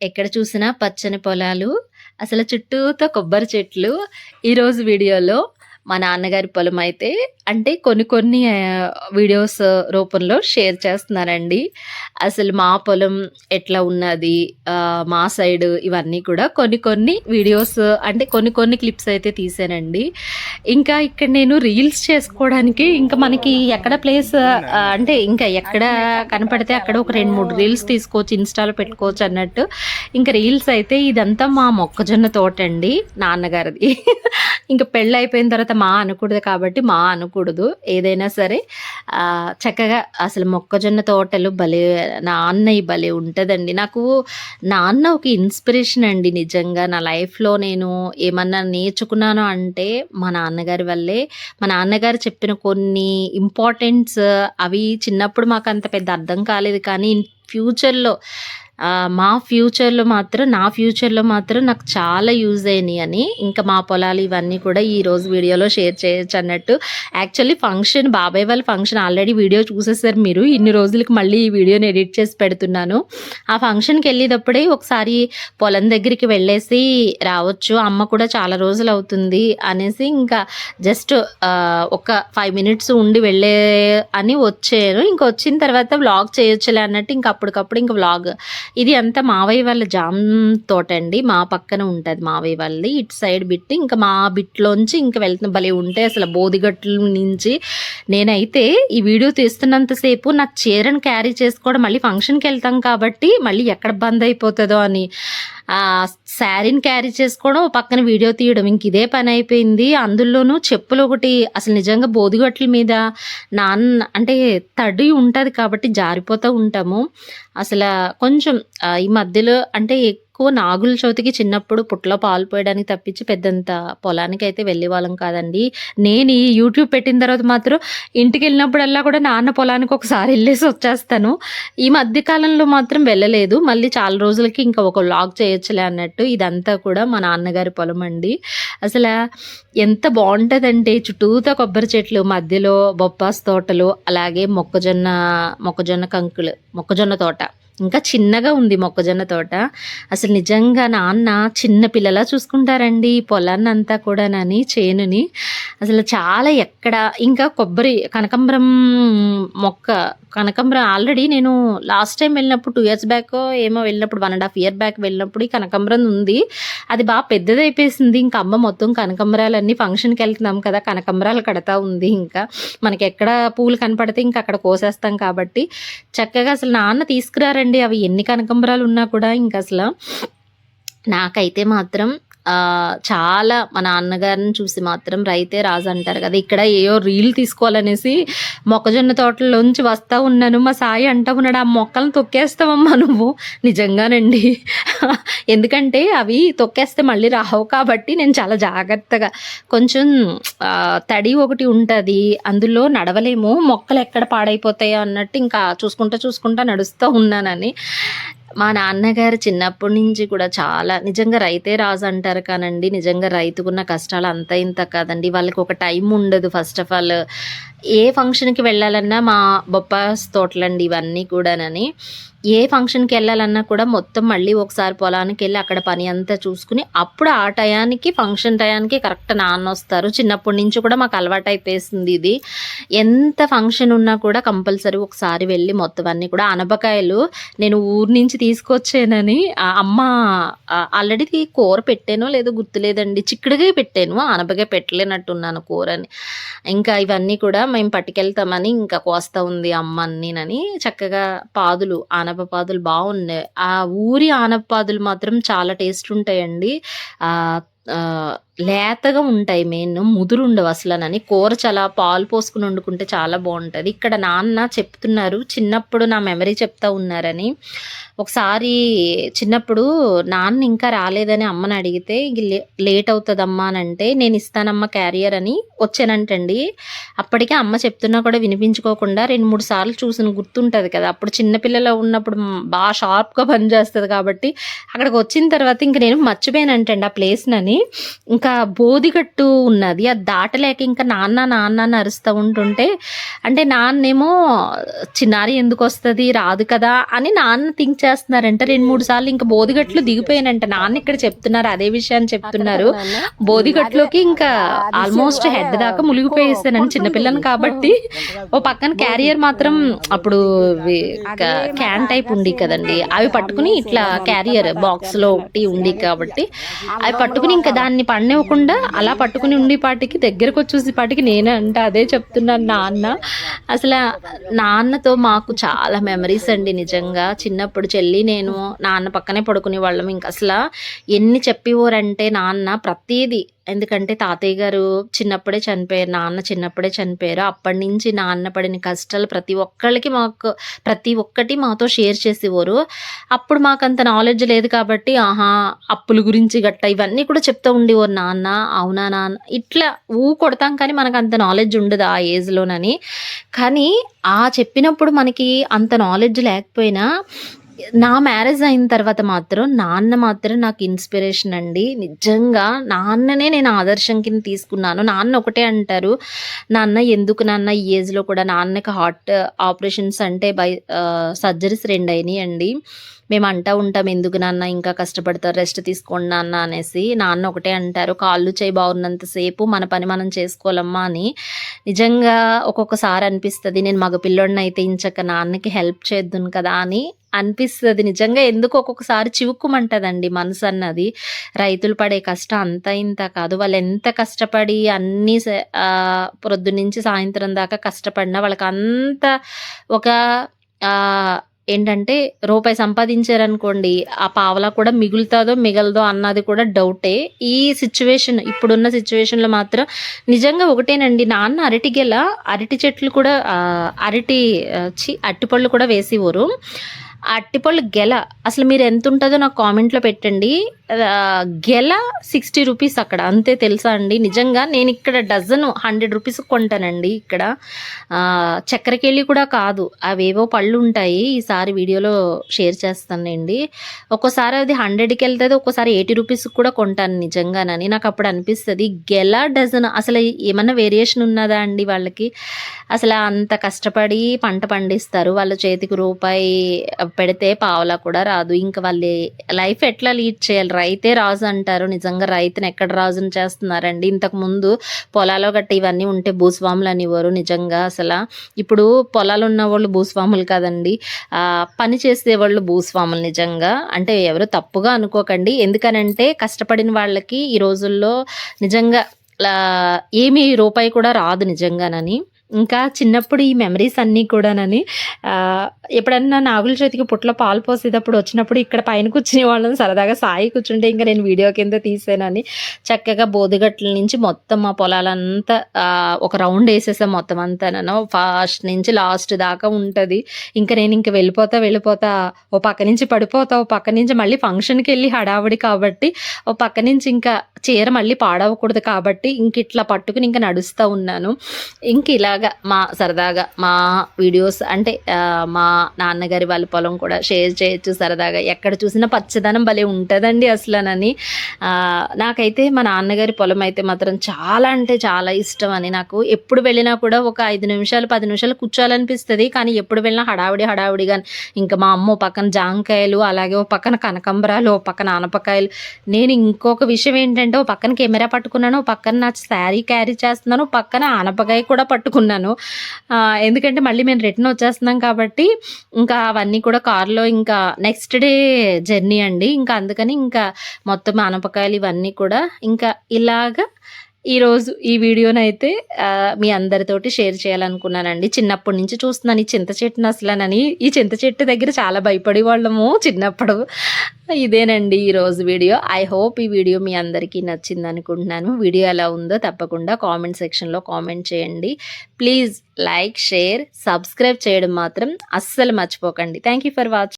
ఎక్కడ చూసినా పచ్చని పొలాలు అసలు చుట్టూతో కొబ్బరి చెట్లు. ఈరోజు వీడియోలో మా నాన్నగారి పొలం అయితే అంటే కొన్ని కొన్ని వీడియోస్ రూపంలో షేర్ చేస్తున్నానండి అసలు మా పొలం ఎట్లా ఉన్నది మా సైడ్ ఇవన్నీ కూడా కొన్ని కొన్ని వీడియోస్ అంటే కొన్ని కొన్ని క్లిప్స్ అయితే తీసానండి. ఇంకా ఇక్కడ నేను రీల్స్ చేసుకోవడానికి ఇంకా మనకి ఎక్కడ ప్లేస్ అంటే ఇంకా ఎక్కడ కనపడితే అక్కడ ఒక రెండు మూడు రీల్స్ తీసుకోవచ్చు ఇన్స్టాలో పెట్టుకోవచ్చు అన్నట్టు. ఇంకా రీల్స్ అయితే ఇదంతా మా మొక్కజొన్న తోట అండి నాన్నగారిది. ఇంకా పెళ్ళి అయిపోయిన తర్వాత మా అనకూడదు కాబట్టి మా అనకూడదు. ఏదైనా సరే చక్కగా అసలు మొక్కజొన్న తోటలు భలే నాన్న భలే ఉంటుందండి. నాకు నాన్న ఒక ఇన్స్పిరేషన్ అండి నిజంగా. నా లైఫ్లో నేను ఏమన్నా నేర్చుకున్నాను అంటే మా నాన్నగారి వల్లే. మా నాన్నగారు చెప్పిన కొన్ని ఇంపార్టెంట్స్ అవి చిన్నప్పుడు మాకు అంత పెద్ద అర్థం కాలేదు కానీ ఫ్యూచర్లో మా ఫ్యూచర్లో మాత్రం నా ఫ్యూచర్లో మాత్రం నాకు చాలా యూజ్ అయినాయి అని. ఇంకా మా పొలాలు ఇవన్నీ కూడా ఈ రోజు వీడియోలో షేర్ చేయొచ్చు అన్నట్టు. యాక్చువల్లీ ఫంక్షన్ బాబాయ్ వాళ్ళ ఫంక్షన్ ఆల్రెడీ వీడియో చూసేసారు మీరు. ఇన్ని రోజులకి మళ్ళీ ఈ వీడియోని ఎడిట్ చేసి పెడుతున్నాను. ఆ ఫంక్షన్కి వెళ్ళేటప్పుడే ఒకసారి పొలం దగ్గరికి వెళ్ళేసి రావచ్చు. అమ్మ కూడా చాలా రోజులు అవుతుంది అనేసి ఇంకా జస్ట్ ఒక ఫైవ్ మినిట్స్ ఉండి వెళ్ళే అని వచ్చాను. ఇంకా వచ్చిన తర్వాత వ్లాగ్ చేయొచ్చులే అన్నట్టు ఇంకా అప్పటికప్పుడు ఇంకా వ్లాగ్ ఇది అంతా మావయ్య వాళ్ళ జామ్ తోట అండి మా పక్కన ఉంటుంది మావయ్య వాళ్ళది. ఇటు సైడ్ బిట్ ఇంకా మా బిట్లోంచి ఇంకా వెళ్తున్న భలే ఉంటే అసలు బోధిగట్ల నుంచి. నేనైతే ఈ వీడియో తీస్తున్నంతసేపు నా చీరను క్యారీ చేసుకోవడం మళ్ళీ ఫంక్షన్కి వెళ్తాం కాబట్టి మళ్ళీ ఎక్కడ బంద్ అయిపోతుందో అని. ఆ శారీని క్యారీ చేసుకోవడం పక్కన వీడియో తీయడం. ఇంక ఇదే పని అయిపోయింది. అందులోనూ చెప్పులు ఒకటి అసలు నిజంగా బోదిగట్ల మీద నాన్న అంటే తడి ఉంటుంది కాబట్టి జారిపోతూ ఉంటాము. అసలు కొంచెం ఈ మధ్యలో అంటే ఎక్కువ నాగుల చవితికి చిన్నప్పుడు పుట్టలో పాలు పోయడానికి తప్పించి పెద్దంత పొలానికి అయితే వెళ్ళే వాళ్ళం కాదండి. నేను ఈ యూట్యూబ్ పెట్టిన తర్వాత మాత్రం ఇంటికి వెళ్ళినప్పుడల్లా కూడా నాన్న పొలానికి ఒకసారి వెళ్ళేసి వచ్చేస్తాను. ఈ మధ్య కాలంలో మాత్రం వెళ్ళలేదు. మళ్ళీ చాలా రోజులకి ఇంకా ఒక లాగ్ చేయొచ్చులే అన్నట్టు ఇదంతా కూడా మా నాన్నగారి పొలం అండి. అసలు ఎంత బాగుంటుందంటే చుట్టూతా కొబ్బరి చెట్లు మధ్యలో బొప్పాస్ తోటలు అలాగే మొక్కజొన్న మొక్కజొన్న కంకులు మొక్కజొన్న తోట. ఇంకా చిన్నగా ఉంది మొక్కజొన్న తోట. అసలు నిజంగా నాన్న చిన్న పిల్లలా చూసుకుంటారండి. పొలాన్ని అంతా కూడానని చేనుని. అసలు చాలా ఎక్కడ ఇంకా కొబ్బరి కనకంబరం మొక్క కనకంబరం ఆల్రెడీ నేను లాస్ట్ టైం వెళ్ళినప్పుడు టూ ఇయర్స్ బ్యాక్ ఏమో వెళ్ళినప్పుడు one and half year back వెళ్ళినప్పుడు ఈ కనకంబరం ఉంది. అది బాగా పెద్దదైపోయింది ఇంకా అమ్మ మొత్తం కనకంబరాలన్నీ ఫంక్షన్కి వెళ్తున్నాం కదా కనకంబరాలు కడతా ఉంది ఇంకా. మనకి ఎక్కడ పూలు కనపడితే ఇంకా అక్కడ కోసేస్తాం కాబట్టి. చక్కగా అసలు నాన్న తీసుకురారండి. అవి ఎన్ని కనకంబరాలు ఉన్నా కూడా ఇంకా అసలు నాకైతే మాత్రం చాలా మా నాన్నగారిని చూసి మాత్రం రైతే రాజు అంటారు కదా ఇక్కడ ఏయో రీల్ తీసుకోవాలనేసి మొక్కజొన్న తోటలోంచి వస్తా ఉన్నాను మా సాయి అంటా ఉన్నాడు ఆ మొక్కలను తొక్కేస్తావమ్మా నువ్వు. నిజంగానండి. ఎందుకంటే అవి తొక్కేస్తే మళ్ళీ రావు కాబట్టి నేను చాలా జాగ్రత్తగా కొంచెం తడి ఒకటి ఉంటుంది అందులో నడవలేము మొక్కలు ఎక్కడ పాడైపోతాయో అన్నట్టు ఇంకా చూసుకుంటా చూసుకుంటా నడుస్తూ ఉన్నానని. మా నాన్నగారు చిన్నప్పటి నుంచి కూడా చాలా నిజంగా రైతే రాజు అంటారు కానండి. నిజంగా రైతుకున్న కష్టాలు అంత ఇంత కాదండి. వాళ్ళకి ఒక టైం ఉండదు ఫస్ట్ ఆఫ్ ఆల్. ఏ ఫంక్షన్కి వెళ్ళాలన్నా మా బొప్పాస్ తోటలండి ఇవన్నీ కూడానని. ఏ ఫంక్షన్కి వెళ్ళాలన్నా కూడా మొత్తం మళ్ళీ ఒకసారి పొలానికి వెళ్ళి అక్కడ పని అంతా చూసుకుని అప్పుడు ఆ టయానికి ఫంక్షన్ టయానికి కరెక్ట్ నాన్న వస్తారు. చిన్నప్పటి నుంచి కూడా మాకు అలవాటు అయిపోయింది ఇది. ఎంత ఫంక్షన్ ఉన్నా కూడా కంపల్సరీ ఒకసారి వెళ్ళి మొత్తం అన్నీ కూడా అనపకాయలు నేను ఊరు నుంచి తీసుకొచ్చానని అమ్మ ఆల్రెడీ కూర పెట్టానో లేదో గుర్తులేదండి. చిక్కుడుగా పెట్టాను అనపకాయ పెట్టలేనట్టున్నాను కూరని. ఇంకా ఇవన్నీ కూడా మేము పట్టుకెళ్తామని ఇంకా కోస్తా ఉంది అమ్మ అన్నీనని. చక్కగా పాదులు అనపపాదులు బాగున్నాయి. ఆ ఊరి ఆనపపాదులు మాత్రం చాలా టేస్ట్ ఉంటాయండి. ఆ, లేతగా ఉంటాయి మెయిన్ ముదురు ఉండవు అసలనని కూర చాలా పాలు పోసుకుని వండుకుంటే చాలా బాగుంటుంది. ఇక్కడ నాన్న చెప్తున్నారు చిన్నప్పుడు నా మెమరీ చెప్తా ఉన్నారని. ఒకసారి చిన్నప్పుడు నాన్న ఇంకా రాలేదని అమ్మని అడిగితే లే- లేట్ అవుతుందమ్మా అని అంటే నేను ఇస్తానమ్మా క్యారియర్ అని వచ్చానంటండి. అప్పటికే అమ్మ చెప్తున్నా కూడా వినిపించుకోకుండా రెండు మూడు సార్లు చూసిన గుర్తుంటుంది కదా. అప్పుడు చిన్నపిల్లలు ఉన్నప్పుడు బాగా షార్ప్గా పనిచేస్తుంది కాబట్టి అక్కడికి వచ్చిన తర్వాత ఇంక నేను మర్చిపోయానంటండి ఆ ప్లేస్నని ఇంకా ఇంకా బోధిగట్టు ఉన్నది. అది దాటలేక ఇంకా నాన్న నాన్న అని అరుస్తూ ఉంటుంటే అంటే నాన్నేమో చిన్నారి ఎందుకు వస్తుంది రాదు కదా అని నాన్న థింక్ చేస్తున్నారంట. రెండు మూడు సార్లు ఇంకా బోధిగట్లు దిగిపోయానంట. నాన్న ఇక్కడ చెప్తున్నారు అదే విషయాన్ని చెప్తున్నారు. బోధిగట్లోకి ఇంకా ఆల్మోస్ట్ హెడ్ దాకా మునిగిపోయేసానని చిన్నపిల్లని కాబట్టి ఓ పక్కన క్యారియర్ మాత్రం అప్పుడు క్యాన్ టైప్ ఉంది కదండి. అవి పట్టుకుని ఇట్లా క్యారియర్ బాక్స్లో ఒకటి ఉంది కాబట్టి అవి పట్టుకుని ఇంకా దాన్ని పడనివ్వకుండా అలా పట్టుకుని ఉండి పాటికి దగ్గరకు వచ్చేసి పాటికి నేనే అంటే అదే చెప్తున్నాను నాన్న. అసలు నాన్నతో మాకు చాలా మెమరీస్ అండి నిజంగా. చిన్నప్పుడు చెల్లి నేను నాన్న పక్కనే పడుకునే వాళ్ళం. ఇంకా అసలు ఎన్ని చెప్పేవారంటే నాన్న ప్రతీది ఎందుకంటే తాతయ్య గారు చిన్నప్పుడే చనిపోయారు నాన్న చిన్నప్పుడే చనిపోయారు. అప్పటి నుంచి నాన్న పడిన కష్టాలు ప్రతి ఒక్కళ్ళకి మాకు ప్రతి ఒక్కటి మాతో షేర్ చేసేవారు. అప్పుడు మాకు అంత నాలెడ్జ్ లేదు కాబట్టి ఆహా అప్పుల గురించి గట్ట ఇవన్నీ కూడా చెప్తూ ఉండేవారు నాన్న అవునా నాన్న? ఇట్లా ఊ కొడతాం కానీ మనకు అంత నాలెడ్జ్ ఉండదు ఆ ఏజ్లోనని కానీ ఆ చెప్పినప్పుడు మనకి అంత నాలెడ్జ్ లేకపోయినా నా మ్యారేజ్ అయిన తర్వాత మాత్రం నాన్న మాత్రం నాకు ఇన్స్పిరేషన్ అండి. నిజంగా నాన్ననే నేను ఆదర్శం కింద తీసుకున్నాను. నాన్న ఒకటే అంటారు నాన్న ఎందుకు నాన్న ఈ ఏజ్లో కూడా నాన్నకి హార్ట్ ఆపరేషన్స్ అంటే బై సర్జరీస్ రెండు అయినాయి అండి మేము అంటా ఉంటాం ఎందుకు నాన్న ఇంకా కష్టపడతారు రెస్ట్ తీసుకోండి నాన్న అనేసి. నాన్న ఒకటే అంటారు కాళ్ళు చేయి బాగున్నంతసేపు మన పని మనం చేసుకోవాలమ్మా అని. నిజంగా ఒక్కొక్కసారి అనిపిస్తుంది నేను మగ పిల్లోడిని అయితే ఇంచక నాన్నకి హెల్ప్ చేద్దును కదా అని అనిపిస్తుంది. నిజంగా ఎందుకు ఒక్కొక్కసారి చివుక్కుమంటదండి మనసు అన్నది. రైతులు పడే కష్టం అంత ఇంత కాదు. వాళ్ళు ఎంత కష్టపడి అన్ని పొద్దు నుంచి సాయంత్రం దాకా కష్టపడినా వాళ్ళకి అంత ఒక ఏంటంటే రూపాయి సంపాదించారనుకోండి ఆ పావలా కూడా మిగులుతుందో మిగలదో అన్నది కూడా డౌటే. ఈ సిచ్యువేషన్ ఇప్పుడున్న సిచ్యువేషన్లో మాత్రం నిజంగా ఒకటేనండి నాన్న అరటి గెల అరటి చెట్లు కూడా అరటి అరటిపళ్ళు కూడా వేసేవారు. అట్టిపళ్ళు గెల. అసలు మీరు ఎంత ఉంటుందో నాకు కామెంట్లో పెట్టండి. గెల సిక్స్టీ రూపీస్ అక్కడ. అంతే తెలుసా అండి. నిజంగా నేను ఇక్కడ డజన్ హండ్రెడ్ రూపీస్ కొంటానండి ఇక్కడ. చక్కెరకెళ్ళి కూడా కాదు. అవేవో పళ్ళు ఉంటాయి. ఈసారి వీడియోలో షేర్ చేస్తానండి. ఒక్కోసారి అది హండ్రెడ్కి వెళ్తుంది ఒక్కోసారి ఎయిటీ రూపీస్కి కూడా కొంటాను నిజంగానని. నాకు అప్పుడు అనిపిస్తుంది. గెల డజన్ అసలు ఏమన్నా వేరియేషన్ ఉన్నదా అండి వాళ్ళకి? అసలు అంత కష్టపడి పంట పండిస్తారు. వాళ్ళ చేతికి రూపాయి పెడితే పావలా కూడా రాదు. ఇంకా వాళ్ళు లైఫ్ ఎట్లా లీడ్ చేయాలి? రైతే రాజు అంటారు. నిజంగా రైతుని ఎక్కడ రాజుని చేస్తున్నారండి? ఇంతకు ముందు పొలాలో గట్టి ఇవన్నీ ఉంటే భూస్వాములు అనేవారు నిజంగా అసలు. ఇప్పుడు పొలాలు ఉన్న వాళ్ళు భూస్వాములు కాదండి. పని చేసే వాళ్ళు భూస్వాములు నిజంగా. అంటే ఎవరు తప్పుగా అనుకోకండి. ఎందుకనంటే కష్టపడిన వాళ్ళకి ఈ రోజుల్లో నిజంగా ఏమీ రూపాయి కూడా రాదు నిజంగానని. ఇంకా చిన్నప్పుడు ఈ మెమరీస్ అన్నీ కూడానని ఎప్పుడన్నా నాగుల చేతికి పుట్లో పాలు పోసేటప్పుడు వచ్చినప్పుడు ఇక్కడ పైన కూర్చునే వాళ్ళని సరదాగా సాయి కూర్చుంటే ఇంకా నేను వీడియో కింద తీసానని చక్కగా బోధిగట్ల నుంచి మొత్తం మా పొలాలంతా ఒక రౌండ్ వేసేసాం మొత్తం అంతా ఫస్ట్ నుంచి లాస్ట్ దాకా ఉంటుంది. ఇంకా నేను ఇంకా వెళ్ళిపోతా వెళ్ళిపోతా ఓ పక్క నుంచి పడిపోతా ఓ పక్క నుంచి మళ్ళీ ఫంక్షన్కి వెళ్ళి హడావుడి కాబట్టి ఓ పక్క నుంచి ఇంకా చీర మళ్ళీ పాడవకూడదు కాబట్టి ఇంక ఇట్లా పట్టుకుని ఇంకా నడుస్తూ ఉన్నాను. ఇంక ఇలాగా మా సరదాగా మా వీడియోస్ అంటే మా నాన్నగారి వాళ్ళ పొలం కూడా షేర్ చేయొచ్చు సరదాగా. ఎక్కడ చూసినా పచ్చదనం భలే ఉంటుందండి అసలునని. నాకైతే మా నాన్నగారి పొలం అయితే మాత్రం చాలా అంటే చాలా ఇష్టం అని. నాకు ఎప్పుడు వెళ్ళినా కూడా ఒక ఐదు నిమిషాలు పది నిమిషాలు కూర్చోాలనిపిస్తుంది కానీ ఎప్పుడు వెళ్ళినా హడావుడి హడావుడిగా ఇంకా మా అమ్మ పక్కన జాంకాయలు అలాగే ఓ పక్కన కనకంబరాలు ఓ పక్కన ఆనపకాయలు. నేను ఇంకొక విషయం ఏంటంటే ఓ పక్కన కెమెరా పట్టుకున్నాను పక్కన నా శారీ క్యారీ చేస్తున్నాను పక్కన ఆనపకాయ కూడా పట్టుకున్నాను. ఎందుకంటే మళ్ళీ మేము రిటర్న్ వచ్చేస్తున్నాం కాబట్టి ఇంకా అవన్నీ కూడా కార్లో ఇంకా నెక్స్ట్ డే జర్నీ అండి. ఇంకా అందుకని ఇంకా మొత్తం ఆనపకాయలు ఇవన్నీ కూడా ఇంకా ఇలాగా ఈరోజు ఈ వీడియోనైతే మీ అందరితోటి షేర్ చేయాలనుకున్నానండి. చిన్నప్పటి నుంచి చూస్తున్నాను ఈ చింత చెట్టును అసలనని. ఈ చింత చెట్టు దగ్గర చాలా భయపడే వాళ్ళము చిన్నప్పుడు. ఇదేనండి ఈరోజు వీడియో. ఐ హోప్ ఈ వీడియో మీ అందరికీ నచ్చింది అనుకుంటున్నాను. వీడియో ఎలా ఉందో తప్పకుండా కామెంట్ సెక్షన్లో కామెంట్ చేయండి. ప్లీజ్ లైక్ షేర్ సబ్స్క్రైబ్ చేయడం మాత్రం అస్సలు మర్చిపోకండి. Thank for watching